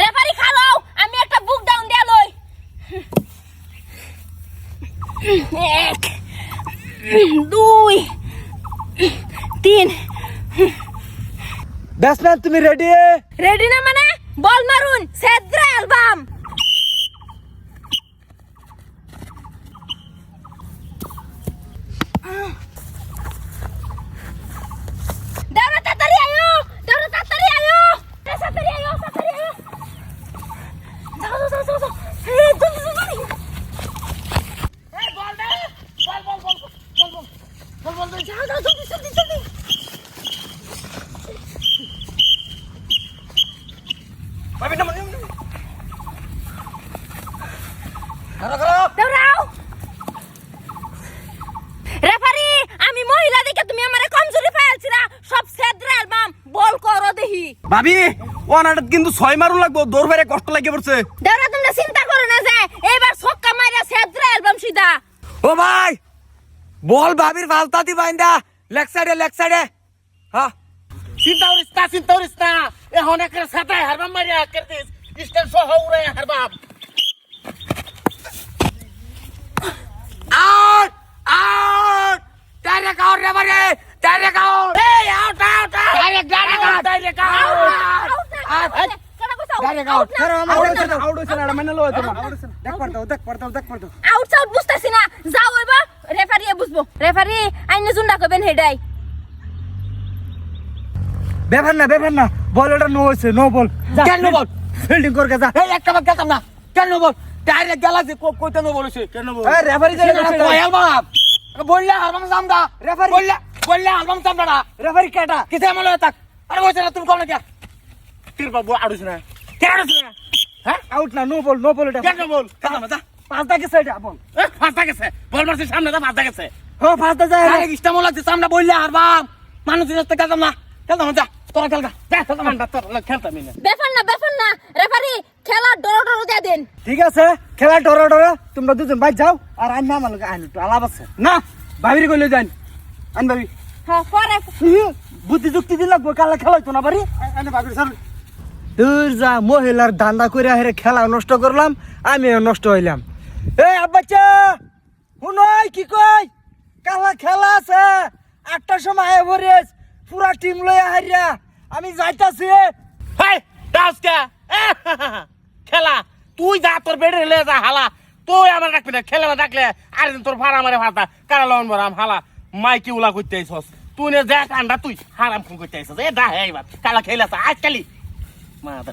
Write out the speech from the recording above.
Referee খালাও আমি একটা বুক down দিয়ে লই। এক দুই তিন। ব্যাটসম্যান তুমি রেডি রেডি না মানে বল বল বল যাও যাও জলদি জলদি জলদি ভাবি না দাঁড়াও রেফারি আমি মহিলা দেখে তুমি আমারে কমজোরি ফাইলছিলা। সব সেদ্রা অ্যালবাম বল করো দেহি ভাবি ওনাটা কিন্তু ছয় মারু লাগবো দৌড় বাইরে কষ্ট লাগে পড়ছে। দাঁড়া তোমরা চিন্তা করো না যে এবার ছক্কা মাইরা সেদ্রা অ্যালবাম সিধা। ও ভাই বল ভাবির ফালতা দি বাইন্দা লেগ সাইডে লেগ সাইডে হ্যাঁ চিন্তা করিস না চিন্তা করিস না এখন একটা সাতায় হারবাম মারিয়া করতিস স্টেন সহ উড়ে হারবাম আউট আউট ডাইরেক্ট আউট রে বারে ডাইরেক্ট আউট এই out out direct direct out direct out direct out sir আমার আউট হইছে না মানে লো হইছে না দেখ পারতো দেখ পারতো দেখ পারতো আউট সাউট বুঝতেছি না যাও এবার রেফারি বুঝব। রেফারি আইনে জুন্ডা কবেন হেডাই। ব্যাপার না ব্যাপার না। বল ওটা নো হইছে নো বল। কেন no ball? ফিল্ডিং করে যা। এই একটা বার গেতাম না। কেন বল? ডাইরেক্ট গেলা যে কইতে নো বলেছে কেন বল? এই রেফারি যে। অ্যালবাম বললে অ্যালবাম জামদা Referee- বললে বললে অ্যালবাম জামদা না। রেফারি কাটা কিসে আমলে তাক আরে বলছে না তুমি কোন কে তীর বাবু আড়ুছ না। কে আড়ুছ না? হ্যাঁ? আউট না নো বল নো বল এটা। কেন বল? কেন যা। পাঁচ দাগে সাইডে বল। এ গেছে বল মারছে সামনে দা ফাঁসা গেছে ও পাঁচ দা। যায় আরে ইস্টা মোলা যে সামনে বললে হারবাম মানুষ রাস্তা গেলাম না। খেলতাম যা তোরা যা খেলতাম না তোর খেলতাম না। ব্যাপার না ব্যাপার না। রেফারি খেলা ডরো ডরো দিয়ে দেন। ঠিক আছে খেলা ডরা ডরা। তোমরা দুজন বাইর যাও আর আইন না আমার লগে আইন একটু আলাপ আছে। না ভাবির কইলে যান আইন ভাবি হ্যাঁ পরে। বুদ্ধি যুক্তি দিন লাগবো কালা খেলা হইতো না বাড়ি। ভাবির স্যার দূর যা মহিলার ধান্দা করে হেরে খেলা নষ্ট করলাম আমিও নষ্ট হইলাম। এই আব্বাচ্চা শুনই কি কই কালা খেলা আটটার সময় আয় ভরেস পুরা টিম লইয়া হারিয়া আমি যাইতাছি। হেই ডাস কে এ, খেলা তুই যা তোর বেডে লে যা হালা। তুই আমার না খেলে ডাকলে আর তোর ভাড়া ভাতা কারা লন বরাম হালা। মাইকি উলা করতে আইছস তুই নে যা কান্দা তুই হারাম ফোন করতে আইছস এ দা হে এবার কালা খেলাছ আজকালি মা দা